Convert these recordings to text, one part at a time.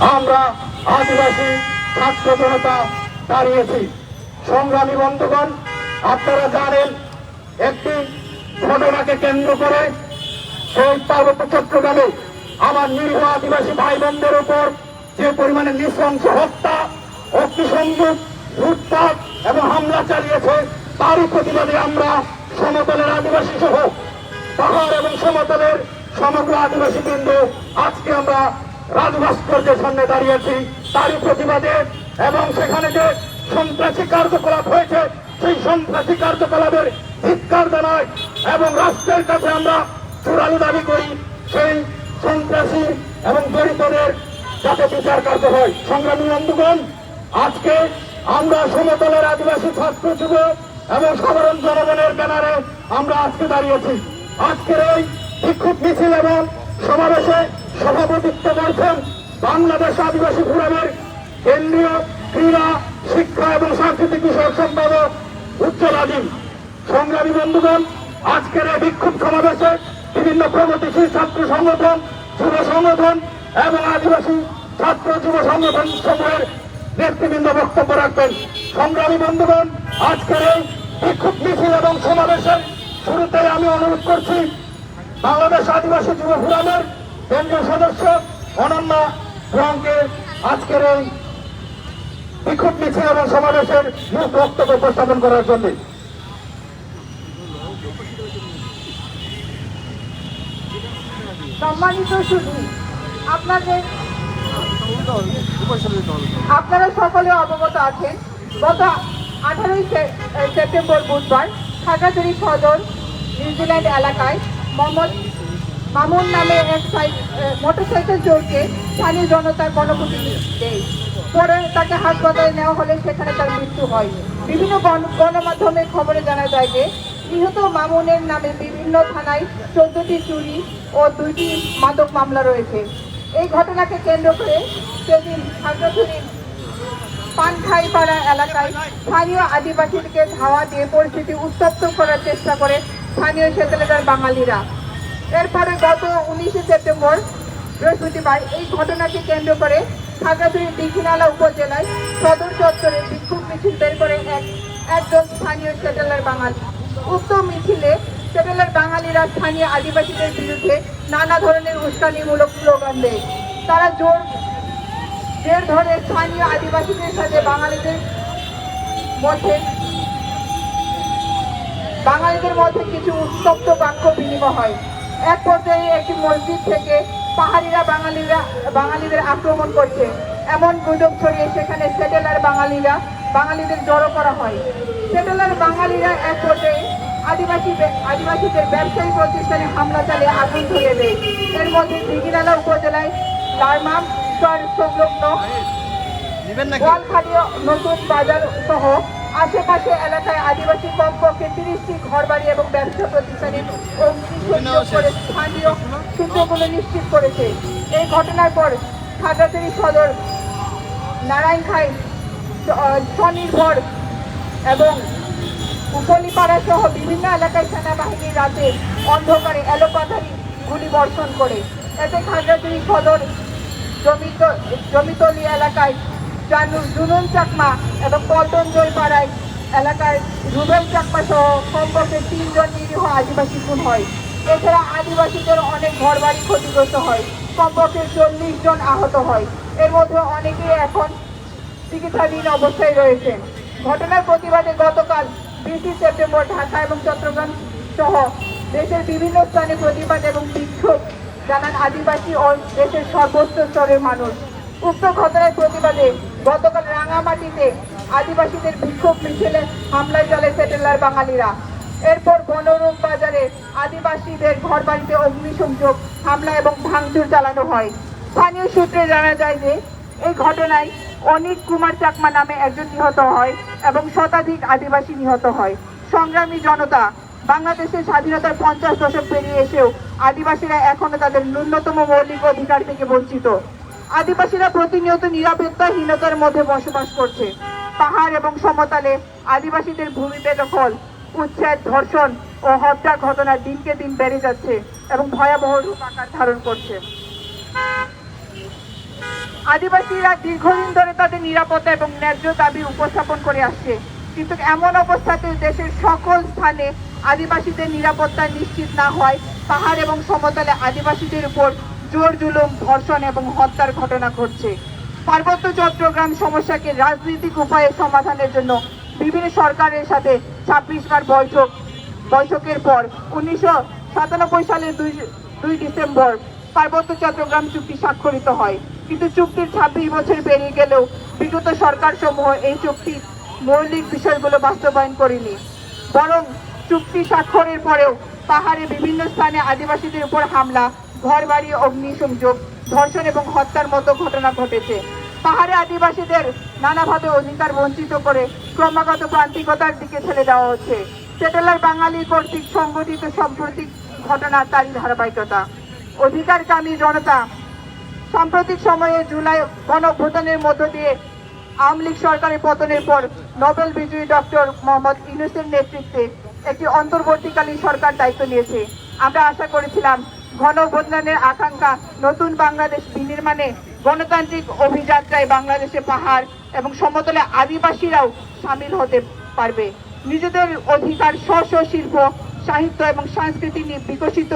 আমরা আদিবাসী, ছাত্র জনতা দাঁড়িয়েছি। সংগ্রামী বন্ধুগণ, আপনারা জানেন, একটি ঘটনাকে কেন্দ্র করে সেই পার্বত্য চট্টগ্রামে আমার নিরীহ আদিবাসী ভাই বোনদের উপর যে পরিমাণে নৃশংস হত্যা, অগ্নিসংযোগ, লুটপাট এবং হামলা চালিয়েছে, তারই প্রতিবাদে আমরা সমতলের আদিবাসী সহ পাহাড় এবং সমতলের সমগ্র আদিবাসী কেন্দ্র আজকে আমরা রাজু ভাস্কর্যের সামনে দাঁড়িয়েছি, তারই প্রতিবাদে, এবং সেখানে যে সন্ত্রাসী কার্যকলাপ হয়েছে, সেই সন্ত্রাসী কার্যকলাপের ধিক্কার জানায় এবং রাষ্ট্রের কাছে আমরা চূড়ান্ত দাবি করি, সেই সন্ত্রাসী এবং জড়িতদের যাতে বিচার কার্য হয়। সংগ্রামী বন্ধুগণ, আজকে আমরা সমতলের আদিবাসী ছাত্র যুব এবং সাধারণ জনগণের ব্যানারে আমরা আজকে দাঁড়িয়েছি। আজকের এই বিক্ষোভ মিছিল এবং সমাবেশে সভাপতিত্ব করছেন বাংলাদেশ আদিবাসী ফোরামের কেন্দ্রীয় ক্রীড়া, শিক্ষা এবং সাংস্কৃতিক বিষয়ক সম্পাদক উজ্জ্বল আজিম। সংগ্রামী বন্ধুগণ, আজকের এই বিক্ষোভ সমাবেশে বিভিন্ন প্রগতিশীল ছাত্র সংগঠন, যুব সংগঠন এবং আদিবাসী ছাত্র যুব সংগঠন সমূহের নেতৃবৃন্দ বক্তব্য রাখবেন। সংগ্রামী বন্ধুগণ, আজকের এই বিক্ষোভ মিছিল এবং সমাবেশের শুরুতে আমি অনুরোধ করছি, বাংলাদেশ আদিবাসী যুব ফোরামের কেন্দ্রীয় সদস্য অনন্যা রংকে আজকের এই বিক্ষোভ মিছিল এবং সমাবেশের মূল বক্তব্য উপস্থাপন করার জন্য। সম্মানিত শুধু, আপনাদের আপনারা সকলে অবগত আছেন, গত আঠারোই সেপ্টেম্বর বুধবার খাগড়াছড়ি সদর, নিউজিল্যান্ড এলাকায় মোহাম্মদ মামুন নামে এক মোটরসাইকেল চোরকে স্থানীয় জনতার গণপতি দেয় পরে তাকে হাসপাতালে নেওয়া হলে সেখানে তার মৃত্যু হয় বিভিন্ন গণ- গণমাধ্যমে খবরে জানা যায় যে, নিহত মামুনের নামে বিভিন্ন থানায় চোদ্দটি চুরি ও দুইটি মাদক মামলা রয়েছে। এই ঘটনাকে কেন্দ্র করে সেদিন খাগড়াছড়ির পানখাইপাড়া এলাকায় স্থানীয় আদিবাসীদেরকে ধাওয়া দিয়ে পরিস্থিতি উত্তপ্ত করার চেষ্টা করে স্থানীয় সেটেলেদার বাঙালিরা। এরপরে গত উনিশে সেপ্টেম্বর বৃহস্পতিবার এই ঘটনাকে কেন্দ্র করে খাগড়াছড়ির দীঘিনালা উপজেলায় সদর চত্বরে বিক্ষোভ মিছিল বের করে এক, একজন স্থানীয় সেটেলার বাঙালি। উক্ত মিছিলে সেটেলার বাঙালিরা স্থানীয় আদিবাসীদের বিরুদ্ধে নানা ধরনের উস্কানিমূলক স্লোগান দেয়। তারা জোর, জের ধরে স্থানীয় আদিবাসীদের সাথে বাঙালিদের মধ্যে বাঙালিদের মধ্যে কিছু উত্তপ্ত বাক্য বিনিময় হয়। এক পর্যায়ে একটি মসজিদ থেকে পাহাড়িরা বাঙালিরা বাঙালিদের আক্রমণ করছে। এমন গুজব ছড়িয়ে সেখানে সেটেলার বাঙালিরা বাঙালিদের জড়ো করা হয়। সেটেলার বাঙালিরা এক পর্যায়ে আদিবাসী আদিবাসীদের ব্যবসায়ী প্রতিষ্ঠানে হামলা চালিয়ে আগুন ধরিয়ে দেয়। এর মধ্যে দিঘিনালা উপজেলায় লারমাম সংলগ্ন নতুন বাজার সহ আশেপাশে এলাকায় আদিবাসী কমপক্ষে তিরিশটি ঘরবাড়ি এবং ব্যবসা প্রতিষ্ঠানে অগ্নিসংযোগ করে স্থানীয় সূত্রগুলো নিশ্চিত করেছে। এই ঘটনার পর খাগড়াছড়ি সদর নারায়ণখাই স্বনির্ভর এবং উপলিপাড়া সহ বিভিন্ন এলাকায় সেনাবাহিনী রাতে অন্ধকারে এলোপাথারি গুলি বর্ষণ করে। এতে খাগড়াছড়ি সদর জমিত জমিতলি এলাকায় জানু জুনুন চাকমা এবং পল্টন জয়পাড়ায় এলাকায় রুবেল চাকমা সহ কমপক্ষে তিনজন নিরীহ আদিবাসী খুন হয়। এছাড়া আদিবাসীদের অনেক ঘরবাড়ি ক্ষতিগ্রস্ত হয়। কমপক্ষে চল্লিশ জন আহত হয়। এর মধ্যে অনেকেই এখন চিকিৎসাধীন অবস্থায় রয়েছেন। ঘটনার প্রতিবাদে গতকাল বিশে সেপ্টেম্বর ঢাকা এবং চট্টগ্রাম সহ দেশের বিভিন্ন স্থানে প্রতিবাদ এবং বিক্ষোভ জানান আদিবাসী ও দেশের সর্বোচ্চ স্তরের মানুষ। উক্ত ঘটনার প্রতিবাদে গতকাল রাঙামাটিতে আদিবাসীদের বিক্ষোভ মিছিলে হামলায় চলে সেটেলার বাঙালিরা। এরপর বনরূপ বাজারে আদিবাসীদের ঘরবাড়িতে অগ্নিসংযোগ, হামলা এবং ভাঙচুর চালানো হয়। স্থানীয় সূত্রে জানা যায় যে, এই ঘটনায় অনিক কুমার চাকমা নামে একজন নিহত হয় এবং শতাধিক আদিবাসী নিহত হয়। সংগ্রামী জনতা বাংলাদেশের স্বাধীনতার পঞ্চাশ দশক পেরিয়ে এসেও আদিবাসীরা এখনও তাদের ন্যূনতম মৌলিক অধিকার থেকে বঞ্চিত। আদিবাসীরা প্রতিনিয়ত নিরাপত্তাহীনতার মধ্যে বসবাস করছে। পাহাড় এবং সমতলে আদিবাসীদের ভূমি বেদখল উচ্ছেদ, ধর্ষণ ও হত্যার ঘটনা দিনকে দিন বেড়ে যাচ্ছে এবং ভয়াবহ রূপ আকার ধারণ করছে। আদিবাসীরা দীর্ঘদিন ধরে তাদের নিরাপত্তা এবং ন্যায্য দাবি উপস্থাপন করে আসছে। কিন্তু এমন অবস্থাতে দেশের সকল স্থানে আদিবাসীদের নিরাপত্তা নিশ্চিত না হয় পাহাড় এবং সমতলে আদিবাসীদের উপর জোর জুলুম, ধর্ষণ এবং হত্যার ঘটনা ঘটছে। পার্বত্য চট্টগ্রাম সমস্যাকে রাজনৈতিক উপায়ে সমাধানের জন্য বিভিন্ন সরকারের সাথে ছাব্বিশ বার বৈঠক। বৈঠকের পর উনিশশো সাতানব্বই সালের দুই দুই ডিসেম্বর পার্বত্য চট্টগ্রাম চুক্তি স্বাক্ষরিত হয়। কিন্তু চুক্তির ছাব্বিশ বছর পেরিয়ে গেলেও বিগত সরকার সমূহ এই চুক্তির মৌলিক বিষয়গুলো বাস্তবায়ন করেনি। বরং চুক্তি স্বাক্ষরের পরেও পাহাড়ে বিভিন্ন স্থানে আদিবাসীদের উপর হামলা ঘরবাড়ি, অগ্নিসংযোগ, ধর্ষণ এবং হত্যার মতো ঘটনা ঘটেছে। পাহাড়ে আদিবাসীদের নানাভাবে অধিকার বঞ্চিত করে ক্রমাগত প্রান্তিকতার দিকে ঠেলে দেওয়া হচ্ছে। সেটেলার বাঙালি কর্তৃক সংগঠিত সাম্প্রতিক ঘটনা তারই ধারাবাহিকতা। অধিকারকামী জনতা সাম্প্রতিক সময়ে জুলাই গণভোটানের মধ্য দিয়ে আওয়ামী লীগ সরকারের পতনের পর নোবেল বিজয়ী ডক্টর মোহাম্মদ ইউনুসের নেতৃত্বে একটি অন্তর্বর্তীকালীন সরকার দায়িত্ব নিয়েছে। আমরা আশা করেছিলাম গণভোটানের আকাঙ্ক্ষা নতুন বাংলাদেশ বিনির্মাণে গণতান্ত্রিক অভিযাত্রায় বাংলাদেশে পাহাড় এবং সমতলে আদিবাসীরাও সামিল হতে পারবে। নিজেদের অধিকার স্ব শিল্প, সাহিত্য এবং সংস্কৃতি নিয়ে বিকশিত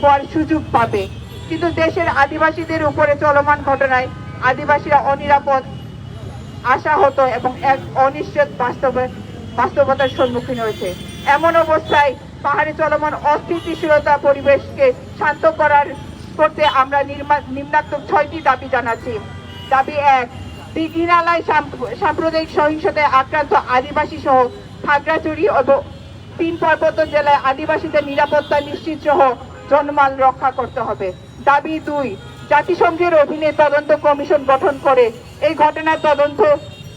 হওয়ার সুযোগ পাবে। কিন্তু দেশের আদিবাসীদের উপরে চলমান ঘটনায় আদিবাসীরা অনিরাপদ, আশাহত এবং এক অনিশ্চিত বাস্তবে বাস্তবতার সম্মুখীন হয়েছে। এমন অবস্থায় পাহাড়ে চলমান অস্থিতিশীলতা পরিবেশকে শান্ত করার করতে আমরা নিম্নাক্ত ছয়টি দাবি জানাচ্ছি। দাবি এক দিঘিনালায় সাম্প্রদায়িক সহিংসতায় আক্রান্ত আদিবাসী সহ খাগড়াছড়ি এবং তিন পার্বত্য জেলায় আদিবাসীদের নিরাপত্তা নিশ্চিত সহ জনমাল রক্ষা করতে হবে। দাবি দুই, জাতিসংঘের অধীনে তদন্ত কমিশন গঠন করে এই ঘটনার তদন্ত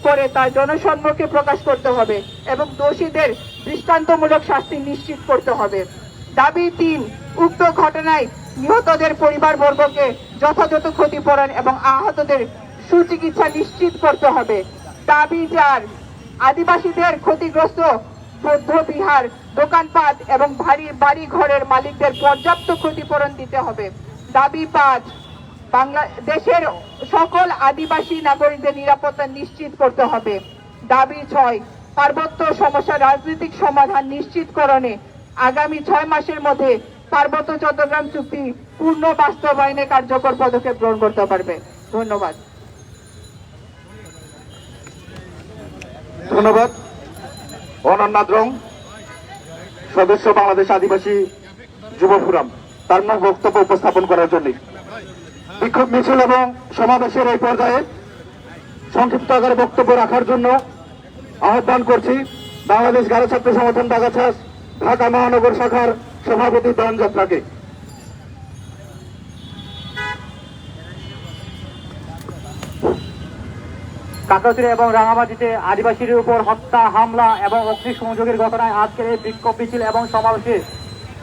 করে তা জনসম্মুখে প্রকাশ করতে হবে এবং দোষীদের দৃষ্টান্তমূলক শাস্তি নিশ্চিত করতে হবে। দাবি তিন, উক্ত ঘটনায় নিহতদের পরিবারবর্গকে যথাযথ ক্ষতিপূরণ এবং আহতদের সুচিকিৎসা নিশ্চিত করতে হবে। দাবি চার, আদিবাসীদের ক্ষতিগ্রস্ত বৌদ্ধ বিহার, দোকানপাট এবং ভারী বাড়ি ঘরের মালিকদের পর্যাপ্ত ক্ষতিপূরণ দিতে হবে। দাবি পাঁচ, বাংলাদেশের সকল আদিবাসী নাগরিকদের নিরাপত্তা নিশ্চিত করতে হবে। দাবি ছয় পার্বত্য সমস্যা রাজনৈতিক সমাধান নিশ্চিতকরণে আগামী ছয় মাসের মধ্যে পার্বত্য চট্টগ্রাম চুক্তি পূর্ণ বাস্তবায়নে কার্যকর পদক্ষেপ গ্রহণ করতে পারবে। ধন্যবাদ। ধন্যবাদ। অনন্যা দ্রং সদস্য বাংলাদেশ আদিবাসী যুব ফোরাম, তার নাম বক্তব্য উপস্থাপন করার জন্য। বিক্ষোভ মিছিল এবং সমাবেশের এই পর্যায়ে সংক্ষিপ্ত আকারে বক্তব্য রাখার জন্য আহ্বান করছি, বাংলাদেশ গারো ছাত্র সংগঠন বাগাছাস ঢাকা মহানগর শাখার সভাপতি দন যাত্রাকে। কাকরাতুরে এবং রাঙামাটিতে আদিবাসীদের উপর হত্যা, হামলা এবং অগ্নিসংযোগের ঘটনায় আজকের এই বিক্ষোভ মিছিল এবং সমাবেশে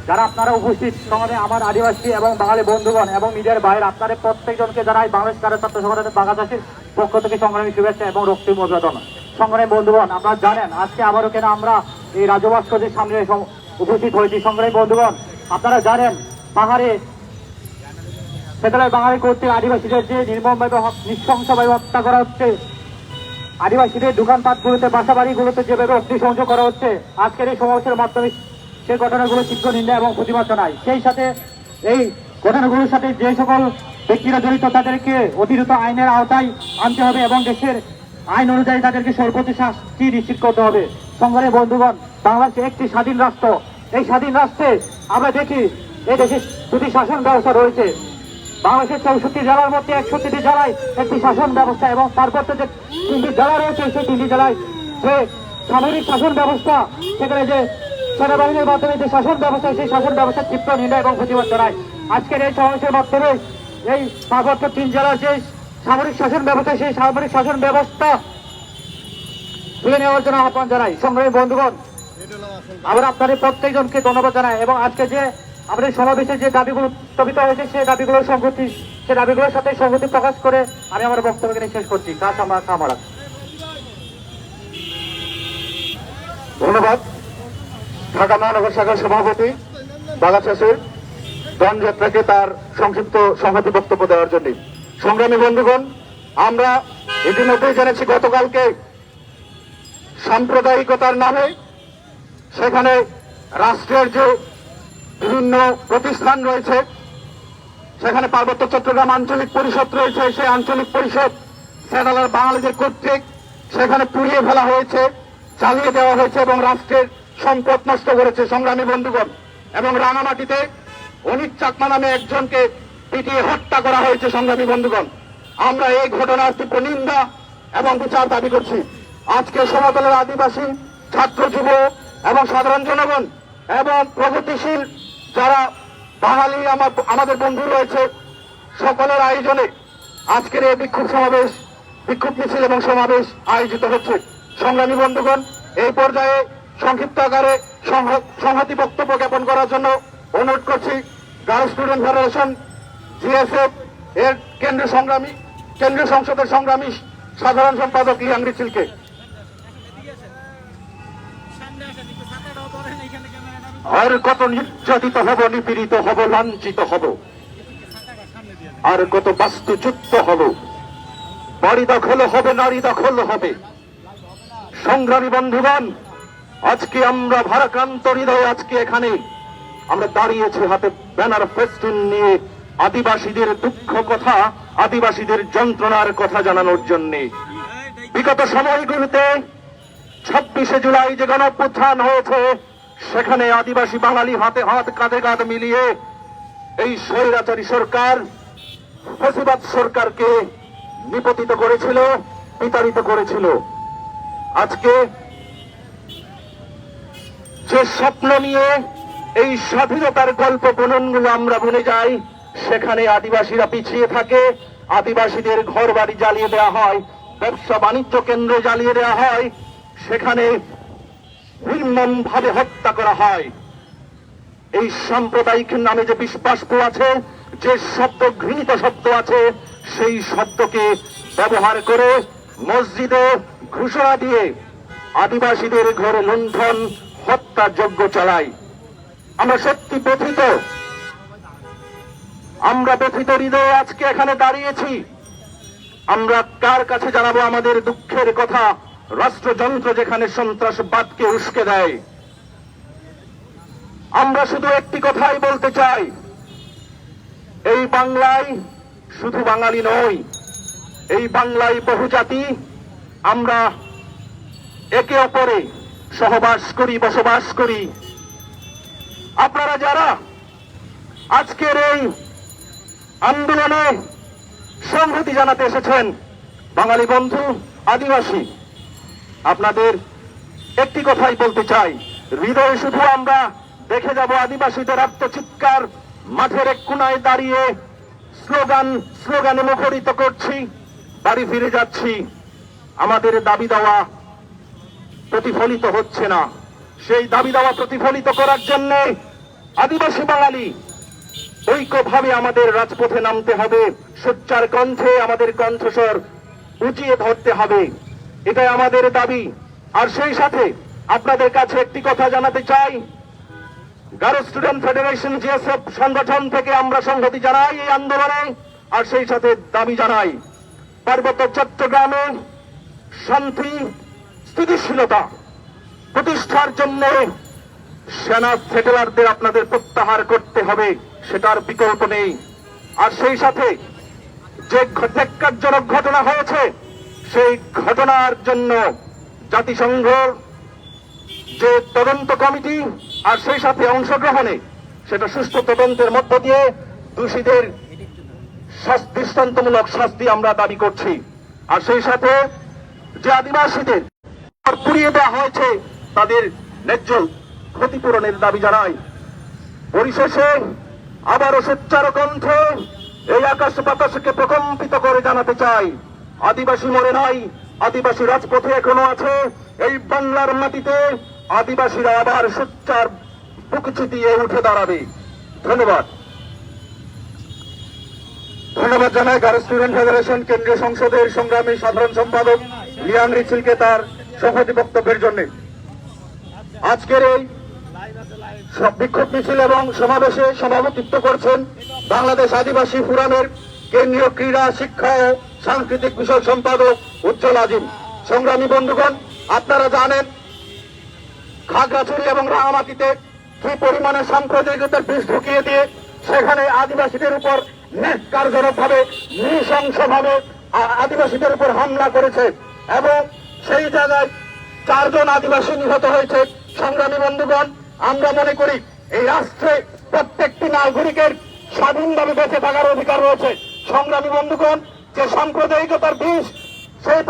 যারা আপনারা উপস্থিত, সমাজে আমার আদিবাসী এবং বাঙালি বন্ধুগণ এবং মিডিয়ার বাইরে আপনাদের প্রত্যেকজনকে জানাই বাংলাদেশ কারও ছাত্র সংগঠনের বাংলাদেশের পক্ষ থেকে সংগ্রামী শুভেচ্ছা এবং রক্তিম অভিবাদন সংগ্রামী বন্ধুগণ, আপনারা জানেন, আজকে আবারও কেন আমরা এই রাজভাস্করের সামনে উপস্থিত হয়েছি সংগ্রামী বন্ধুগণ? আপনারা জানেন পাহাড়ে সেখানে বাঙালি কর্তৃক আদিবাসীদের যে নির্মমভাবে নৃশংসভাবে হত্যা করা হচ্ছে, আদিবাসীদের দোকানপাটগুলোতে বাসা বাড়িগুলোতে যেভাবে অগ্নিসংযোগ করা হচ্ছে, আজকের এই সমাবেশের মাধ্যমে সেই ঘটনাগুলো তীব্র নিন্দা এবং প্রতিবাদ জানায় সেই সাথে এই ঘটনাগুলোর সাথে যে সকল ব্যক্তিরা জড়িত, তাদেরকে অতিরিক্ত আইনের আওতায় আনতে হবে এবং দেশের আইন অনুযায়ী তাদেরকে সর্বোচ্চ শাস্তি নিশ্চিত করতে হবে। সংগ্রামী বন্ধুগণ, বাংলাদেশ একটি স্বাধীন রাষ্ট্র। এই স্বাধীন রাষ্ট্রে আমরা দেখি, এই দেশে দুটি শাসন ব্যবস্থা রয়েছে। বাংলাদেশের চৌষট্টি জেলার মধ্যে একষট্টিটি জেলায় একটি শাসন ব্যবস্থা এবং পার্বত্য যে তিনটি জেলা রয়েছে, সেই তিনটি জেলায় যে সামরিক শাসন ব্যবস্থা, সেখানে যে সেনাবাহিনীর মাধ্যমে যে শাসন ব্যবস্থা, সেই শাসন ব্যবস্থা ক্ষিপ্ত নিন্দা এবং প্রতিবাদ জানায়। আজকের এই সমাবেশের মাধ্যমে এই পার্বত্য তিন জেলার যে সামরিক শাসন ব্যবস্থা, সেই সামরিক শাসন ব্যবস্থা তুলে নেওয়ার জন্য আহ্বান জানাই। সংগ্রামী বন্ধুগণ, আমরা আপনাদের প্রত্যেকজনকে ধন্যবাদ জানাই এবং আজকে যে আমাদের সমাবেশে যে দাবিগুলো উত্থাপিত হয়েছে, সেই দাবিগুলোর সংগতি সেই দাবিগুলোর সাথে সংগতি প্রকাশ করে আমি আমার বক্তব্য এখানে শেষ করছি। কাজ আমার কামড়া ধন্যবাদ। ঢাকা মহানগর শাখার সভাপতি বাগাচাষের দন যাত্রাকে তার সংক্ষিপ্ত সংহতি বক্তব্য দেওয়ার জন্য। সংগ্রামী বন্ধুগণ, আমরা ইতিমধ্যেই জেনেছি গতকালকে সাম্প্রদায়িকতার নামে সেখানে রাষ্ট্রের যে বিভিন্ন প্রতিষ্ঠান রয়েছে, সেখানে পার্বত্য চট্টগ্রাম আঞ্চলিক পরিষদ রয়েছে, সেই আঞ্চলিক পরিষদ সেনালার বাঙালিদের কর্তৃক সেখানে পুড়িয়ে ফেলা হয়েছে, চালিয়ে দেওয়া হয়েছে এবং রাষ্ট্রের সম্পদ নষ্ট করেছে। সংগ্রামী বন্ধুগণ, এবং রাঙামাটিতে অনিক চাকমা নামে একজনকে পিটিয়ে হত্যা করা হয়েছে সংগ্রামী বন্ধুগণ। আমরা এই ঘটনার তীব্র নিন্দা এবং বিচার দাবি করছি। আজকে সমতলের আদিবাসী, ছাত্র যুব এবং সাধারণ জনগণ এবং প্রগতিশীল যারা বাঙালি আমাদের বন্ধু রয়েছে, সকলের আয়োজনে আজকের এই বিক্ষোভ সমাবেশ, বিক্ষোভ মিছিল এবং সমাবেশ আয়োজিত হচ্ছে। সংগ্রামী বন্ধুগণ, এই পর্যায়ে সংক্ষিপ্ত আকারে সংহ- সংহতি বক্তব্য জ্ঞাপন করার জন্য অনুরোধ করছি গার্ল স্টুডেন্ট ফেডারেশন জিএসএফ এর কেন্দ্রীয় সংগ্রামী, কেন্দ্রীয় সংসদের সংগ্রামী সাধারণ সম্পাদক লিয়াংরি চিলকে আর কত নির্যাতিত হব, নিপীড়িত হব, লাঞ্ছিত হব। আর কত বাস্তুচ্যুত হব। বাড়ি দখল হবে, নারী দখল হবে। সংগ্রামী বন্ধুগণ, আজকে আমরা ভারাক্রান্ত হৃদয়ে, আজকে এখানে আমরা দাঁড়িয়েছি হাতে ব্যানার ফেস্টুন নিয়ে। আদিবাসীদের দুঃখ কথা, আদিবাসীদের যন্ত্রণার কথা জানানোর জন্যে। বিগত সময়গুলিতে ছাব্বিশে জুলাই যে গণঅভ্যুত্থান হয়েছে, সেখানে আদিবাসী বাঙালি হাতে হাত, কাঁধে কাঁধ মিলিয়ে এই স্বৈরাচারী সরকার, ফেসিবাদ সরকারকে নিপতিত করেছিল, বিতাড়িত করেছিল। আজকে যে স্বপ্ন নিয়ে এই স্বাধীনতার গল্প বননগুলো আমরা ভুলে যাই সেখানে আদিবাসীরা পিছিয়ে থাকে। আদিবাসীদের ঘর বাড়ি জ্বালিয়ে দেওয়া হয়, ব্যবসা বাণিজ্য কেন্দ্র জ্বালিয়ে দেওয়া হয়। সেখানে নির্মম ভাবে হত্যা করা হয়। এই সাম্প্রদায়িক নামে যে বিশ্বাস আছে, যে শব্দ, ঘৃণিত শব্দ আছে, সেই শব্দকে ব্যবহার করে মসজিদে ঘোষণা দিয়ে আদিবাসীদের ঘরে লুণ্ঠন হত্যা যজ্ঞ চালায়। আমরা সত্যি ব্যথিত আমরা ব্যথিত হৃদয়ে আজকে এখানে দাঁড়িয়েছি। আমরা কার কাছে জানাব আমাদের দুঃখের কথা? রাষ্ট্রযন্ত্র যেখানে সন্ত্রাসবাদকে উস্কে দেয়। আমরা শুধু একটি কথাই বলতে চাই। এই বাংলায় শুধু বাঙালি নই, এই বাংলায় বহুজাতি, আমরা একে অপরে সহবাস করি, বসবাস করি। আপনারা যারা আজকের এই আন্দোলনে সংহতি জানাতে এসেছেন বাঙালি বন্ধু আদিবাসী। আপনাদের একটি কথাই বলতে চাই, হৃদয়ে শুধু আমরা দেখে যাব আদিবাসীদের আত্মচিৎকার, মাঠের এক কোনায় দাঁড়িয়ে স্লোগান, স্লোগানে মুখরিত করছি, বাড়ি ফিরে যাচ্ছি। আমাদের দাবি দেওয়া প্রতিফলিত হচ্ছে না। সেই দাবি দেওয়া প্রতিফলিত করার জন্য আদিবাসী বাঙালি ঐক্যভাবে আমাদের রাজপথে নামতে হবে। সোচ্চার কণ্ঠে আমাদের কণ্ঠস্বর উঁচিয়ে ধরতে হবে। এটাই আমাদের দাবি। আর সেই সাথে আপনাদের কাছে একটি কথা জানাতে চাই। গারো স্টুডেন্ট ফেডারেশন জিএসএফ সংগঠন থেকে আমরা সংহতি জানাই এই আন্দোলনে। আর সেই সাথে দাবি জানাই পার্বত্য চট্টগ্রামে শান্তি, স্থিতিশীলতা প্রতিষ্ঠার জন্য সেনা সেটেলারদের আপনাদের প্রত্যাহার করতে হবে। সেটার বিকল্প নেই। আর সেই সাথে যে ধিক্কারজনক ঘটনা হয়েছে, সেই ঘটনার জন্য জাতিসংঘ যে তদন্ত কমিটি আর সেই সাথে অংশগ্রহণে সেটা সুস্থ তদন্তের মধ্য দিয়ে দোষীদের দৃষ্টান্তমূলক শাস্তি আমরা দাবি করছি। আর সেই সাথে যে আদিবাসীদের পুড়িয়ে দেওয়া হয়েছে, তাদের ন্যায্য ক্ষতিপূরণের দাবি জানায় পরিশেষে আবারও সোচ্চার কণ্ঠে এই আকাশ বাতাসকে প্রকম্পিত করে জানাতে চাই। আদিবাসী মরে নাই, আদিবাসী রাজপথে এখনও আছে। এই বাংলার মাটিতে আদিবাসীরা আবার সোচ্চার বুক চিতিয়ে উঠে দাঁড়াবে। ধন্যবাদ। ধন্যবাদ জানাই গার্ল স্টুডেন্ট ফেডারেশন কেন্দ্রীয় সংসদের সংগ্রামী সাধারণ সম্পাদক লিয়াং রিচিলকে তার সংহতি বক্তব্যের জন্য। আজকের এই বিক্ষোভ মিছিল এবং সমাবেশে সভাপতিত্ব করছেন বাংলাদেশ আদিবাসী ফোরামের কেন্দ্রীয় ক্রীড়া, শিক্ষা ও সাংস্কৃতিক বিষয় সম্পাদক উজ্জ্বল আজিম। সংগ্রামী বন্ধুগণ, আপনারা জানেন, খাগড়াছড়ি এবং রাঙামাটিতে কি পরিমাণে সাম্প্রদায়িকতার বিষ ঢুকিয়ে দিয়ে সেখানে আদিবাসীদের উপর নেককারজনক ভাবে নৃশংসভাবে আদিবাসীদের উপর হামলা করেছে এবং সেই জায়গায় চারজন আদিবাসী নিহত হয়েছে। সংগ্রামী বন্ধুগণ আমরা মনে করি এই রাষ্ট্রে প্রত্যেকটি নাগরিকের স্বাধীনভাবে বেঁচে থাকার অধিকার রয়েছে। সংগ্রামী বন্ধুগণ, যে সাম্প্রদায়িকতার বিষ সেই